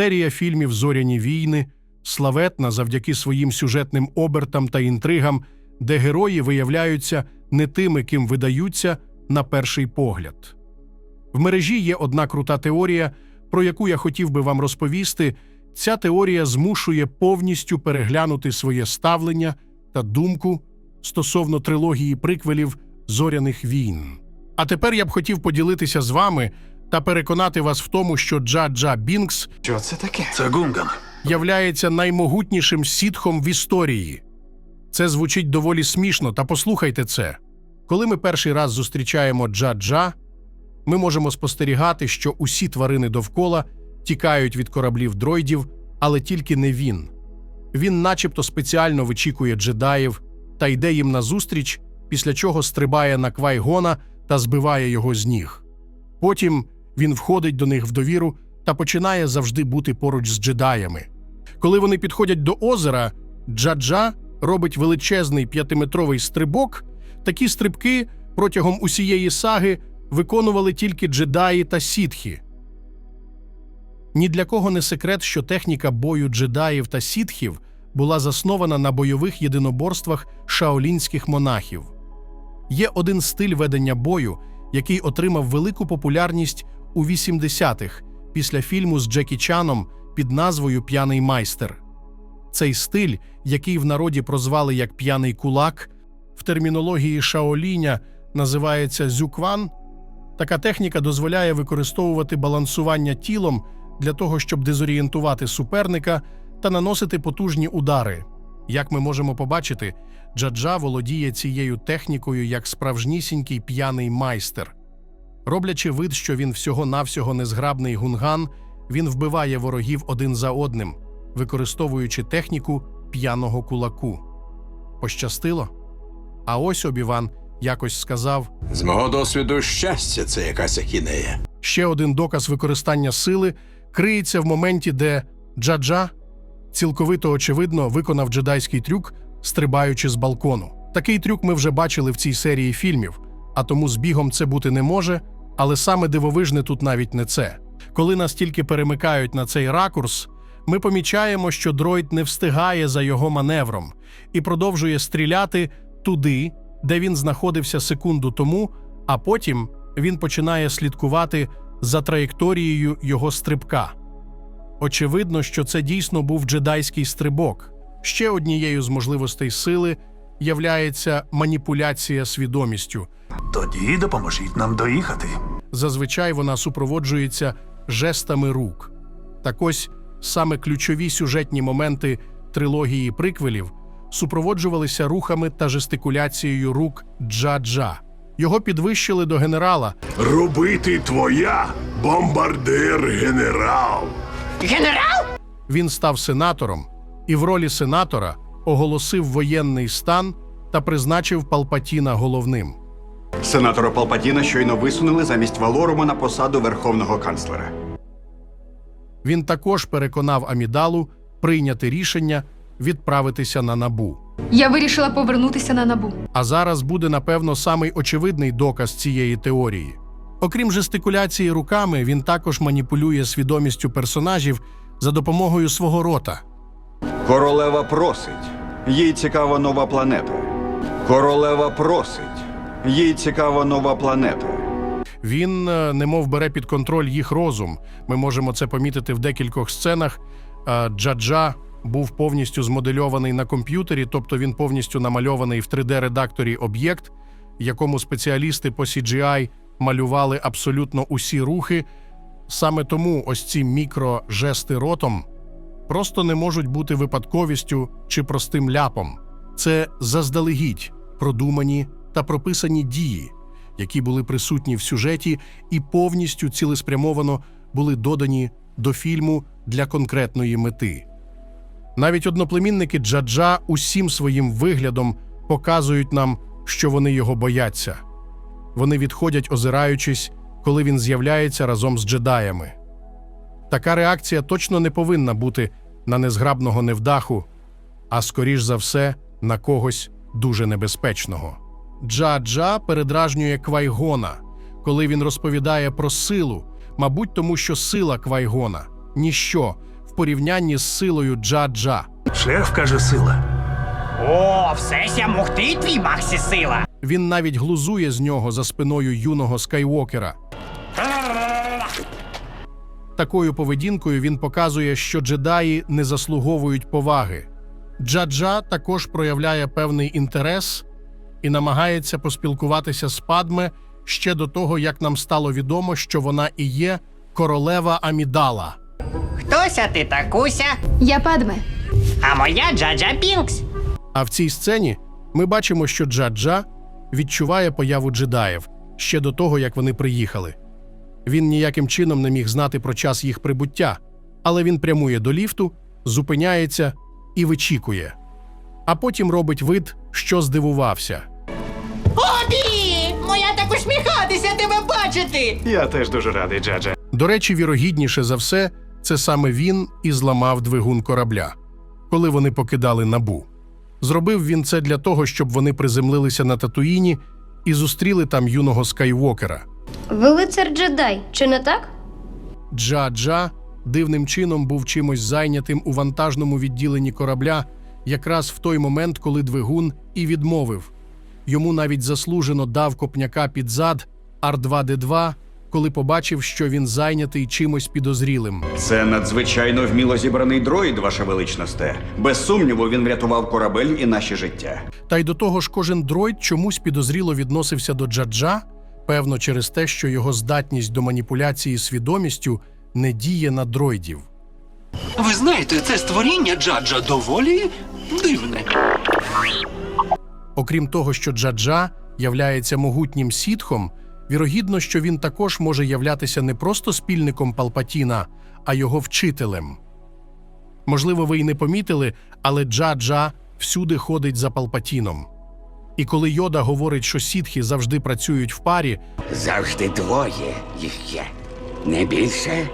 Серія фільмів Зоряні війни славетна завдяки своїм сюжетним обертам та інтригам, де герої виявляються не тими, ким видаються на перший погляд. В мережі є одна крута теорія, про яку я хотів би вам розповісти. Ця теорія змушує повністю переглянути своє ставлення та думку стосовно трилогії приквелів зоряних війн. А тепер я б хотів поділитися з вами та переконати вас в тому, що Джа-Джа Бінкс Що це таке? Це Гунган. являється наймогутнішим сітхом в історії. Це звучить доволі смішно, та послухайте це. Коли ми перший раз зустрічаємо Джа-Джа, ми можемо спостерігати, що усі тварини довкола тікають від кораблів дроїдів, але тільки не він. Він начебто спеціально вичікує джедаїв та йде їм назустріч, після чого стрибає на Квайгона та збиває його з ніг. Потім він входить до них в довіру та починає завжди бути поруч з джедаями. Коли вони підходять до озера, Джаджа робить величезний п'ятиметровий стрибок. Такі стрибки протягом усієї саги виконували тільки джедаї та сітхи. Ні для кого не секрет, що техніка бою джедаїв та сітхів була заснована на бойових єдиноборствах шаолінських монахів. Є один стиль ведення бою, який отримав велику популярність у 80-х після фільму з Джекі Чаном під назвою П'яний майстер. Цей стиль, який в народі прозвали як п'яний кулак, в термінології шаоліня називається зюкван. Така техніка дозволяє використовувати балансування тілом для того, щоб дезорієнтувати суперника та наносити потужні удари. Як ми можемо побачити, Джаджа володіє цією технікою як справжнісінький п'яний майстер. Роблячи вид, що він всього-навсього незграбний гунган, він вбиває ворогів один за одним, використовуючи техніку п'яного кулаку. Пощастило? А ось Обіван якось сказав: З мого досвіду щастя це якась ахінея. ще один доказ використання сили криється в моменті, де Джаджа цілковито очевидно виконав джедайський трюк, стрибаючи з балкону. Такий трюк ми вже бачили в цій серії фільмів, а тому збігом це бути не може. Але саме дивовижне тут навіть не це. Коли нас тільки перемикають на цей ракурс, ми помічаємо, що дроїд не встигає за його маневром і продовжує стріляти туди, де він знаходився секунду тому, а потім він починає слідкувати за траєкторією його стрибка. Очевидно, що це дійсно був джедайський стрибок. Ще однією з можливостей сили являється маніпуляція свідомістю. Тоді допоможіть нам доїхати. Зазвичай вона супроводжується жестами рук. Так ось саме ключові сюжетні моменти трилогії приквелів супроводжувалися рухами та жестикуляцією рук Джа-Джа. Його підвищили до генерала, Робити твоя, бомбардир-генерал. Він став сенатором і в ролі сенатора оголосив воєнний стан та призначив Палпатіна головним. Сенатора Палпатіна щойно висунули замість Валорума на посаду верховного канцлера. Він також переконав Амідалу прийняти рішення відправитися на набу. Я вирішила повернутися на набу. А зараз буде, напевно, самий очевидний доказ цієї теорії. Окрім жестикуляції руками, він також маніпулює свідомістю персонажів за допомогою свого рота. Королева просить. Їй цікава нова планета. Королева просить. Їй цікава нова планета. Він е, немов бере під контроль їх розум. Ми можемо це помітити в декількох сценах. Е, Джаджа був повністю змодельований на комп'ютері, тобто він повністю намальований в 3D-редакторі об'єкт, якому спеціалісти по CGI малювали абсолютно усі рухи. Саме тому ось ці мікрожести ротом просто не можуть бути випадковістю чи простим ляпом. Це заздалегідь продумані та прописані дії, які були присутні в сюжеті і повністю цілеспрямовано були додані до фільму для конкретної мети. Навіть одноплемінники Джаджа усім своїм виглядом показують нам, що вони його бояться. Вони відходять, озираючись, коли він з'являється разом з джедаями. Така реакція точно не повинна бути на незграбного невдаху, а скоріш за все на когось дуже небезпечного. Джа-Джа передражнює Квайгона, коли він розповідає про силу, мабуть, тому що сила Квайгона ніщо в порівнянні з силою Джа-Джа. Шеф каже сила. О, все ся мухти твій Максі сила. Він навіть глузує з нього за спиною юного Скайвокера. Такою поведінкою він показує, що джедаї не заслуговують поваги. Джаджа також проявляє певний інтерес і намагається поспілкуватися з Падме ще до того, як нам стало відомо, що вона і є королева Амідала. Хтося ти такуся, Я Падме. а моя Джаджа Пінкс. А в цій сцені ми бачимо, що Джаджа відчуває появу джедаїв ще до того, як вони приїхали. Він ніяким чином не міг знати про час їх прибуття, але він прямує до ліфту, зупиняється і вичікує. А потім робить вид, що здивувався. Обі! Моя так усміхатися тебе бачити! Я теж дуже радий, Джаджа. До речі, вірогідніше за все, це саме він і зламав двигун корабля, коли вони покидали набу. Зробив він це для того, щоб вони приземлилися на Татуїні і зустріли там юного Скайвокера. Ви лицар джедай, чи не так? Джа-Джа дивним чином був чимось зайнятим у вантажному відділенні корабля якраз в той момент, коли двигун і відмовив. Йому навіть заслужено дав копняка під зад Ар-2Д2, коли побачив, що він зайнятий чимось підозрілим. Це надзвичайно вміло зібраний дроїд, ваша величносте. Без сумніву, він врятував корабель і наші життя. Та й до того ж, кожен дроїд чомусь підозріло відносився до Джаджа, певно, через те, що його здатність до маніпуляції свідомістю не діє на дроїдів. Ви знаєте, це створіння Джаджа доволі дивне. Окрім того, що Джаджа являється могутнім сітхом, вірогідно, що він також може являтися не просто спільником Палпатіна, а його вчителем. Можливо, ви й не помітили, але Джаджа всюди ходить за Палпатіном. І коли Йода говорить, що сітхи завжди працюють в парі, Завжди двоє їх є. Не більше,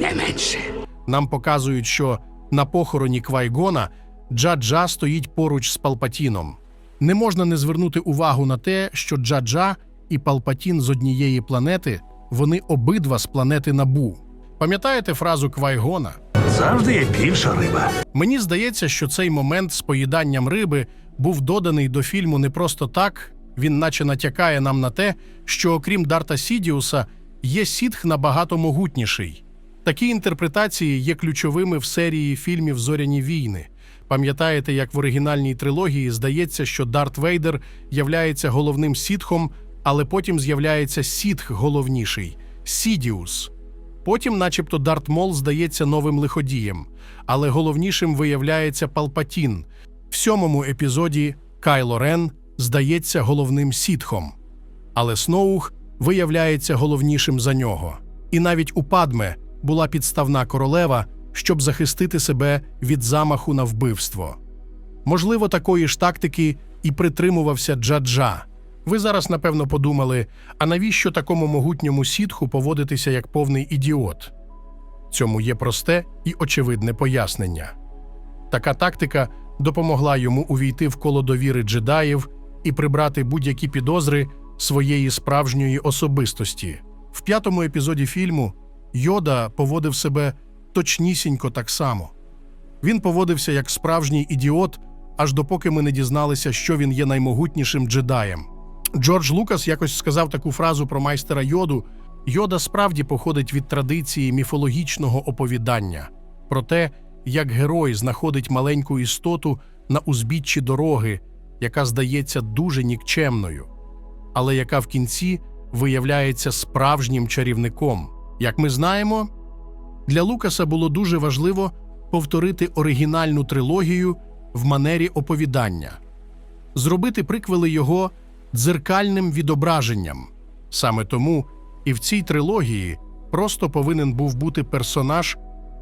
не менше. нам показують, що на похороні Квайгона Джаджа стоїть поруч з Палпатіном. Не можна не звернути увагу на те, що Джаджа і Палпатін з однієї планети, вони обидва з планети Набу. Пам'ятаєте фразу Квайгона? Завжди є більша риба. Мені здається, що цей момент з поїданням риби був доданий до фільму не просто так, він наче натякає нам на те, що окрім Дарта Сідіуса є сітх набагато могутніший. Такі інтерпретації є ключовими в серії фільмів Зоряні війни. Пам'ятаєте, як в оригінальній трилогії здається, що Дарт Вейдер являється головним сітхом, але потім з'являється сітх головніший Сідіус. Потім, начебто, Дарт Мол здається новим лиходієм, але головнішим виявляється Палпатін. В сьомому епізоді Кайло Рен здається головним сітхом, але Сноух виявляється головнішим за нього. І навіть у Падме була підставна королева, щоб захистити себе від замаху на вбивство. Можливо, такої ж тактики і притримувався Джаджа. Ви зараз, напевно, подумали, а навіщо такому могутньому сітху поводитися як повний ідіот? Цьому є просте і очевидне пояснення. Така тактика допомогла йому увійти в коло довіри джедаїв і прибрати будь-які підозри своєї справжньої особистості. В п'ятому епізоді фільму Йода поводив себе точнісінько так само. Він поводився як справжній ідіот, аж допоки ми не дізналися, що він є наймогутнішим джедаєм. Джордж Лукас якось сказав таку фразу про майстера Йоду: Йода справді походить від традиції міфологічного оповідання про те, як герой знаходить маленьку істоту на узбіччі дороги, яка здається дуже нікчемною, але яка в кінці виявляється справжнім чарівником. Як ми знаємо, для Лукаса було дуже важливо повторити оригінальну трилогію в манері оповідання, зробити приквели його дзеркальним відображенням. Саме тому і в цій трилогії просто повинен був бути персонаж,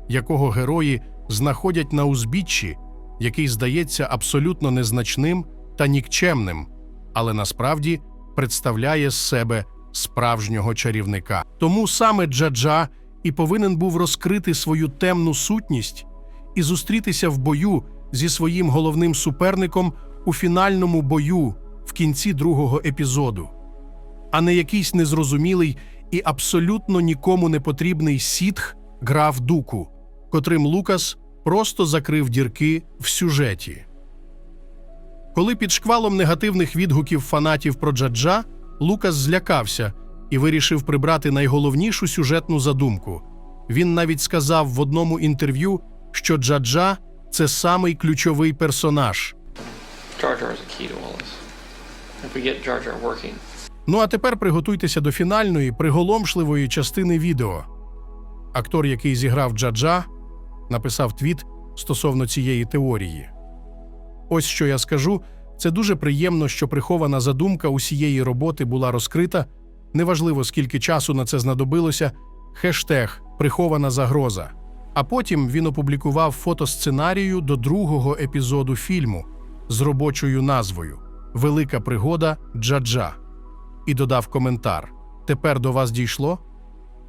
якого герої знаходять на узбіччі, який здається абсолютно незначним та нікчемним, але насправді представляє з себе справжнього чарівника. Тому саме Джаджа і повинен був розкрити свою темну сутність і зустрітися в бою зі своїм головним суперником у фінальному бою в кінці другого епізоду, а не якийсь незрозумілий і абсолютно нікому не потрібний сітх грав дуку, котрим Лукас просто закрив дірки в сюжеті. Коли під шквалом негативних відгуків фанатів про Джаджа, Лукас злякався і вирішив прибрати найголовнішу сюжетну задумку. Він навіть сказав в одному інтерв'ю, що Джаджа це самий ключовий персонаж. Ну а тепер приготуйтеся до фінальної, приголомшливої частини відео. Актор, який зіграв Джаджа, написав твіт стосовно цієї теорії. Ось що я скажу: це дуже приємно, що прихована задумка усієї роботи була розкрита. Неважливо, скільки часу на це знадобилося. Хештег прихована загроза. А потім він опублікував фото сценарію до другого епізоду фільму з робочою назвою Велика пригода Джаджа і додав коментар: Тепер до вас дійшло?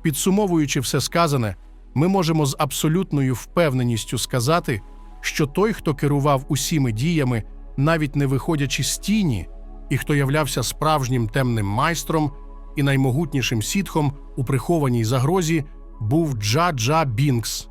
Підсумовуючи все сказане, ми можемо з абсолютною впевненістю сказати, що той, хто керував усіми діями, навіть не виходячи з тіні, і хто являвся справжнім темним майстром і наймогутнішим сітхом у прихованій загрозі, був Джа Джа Бінкс.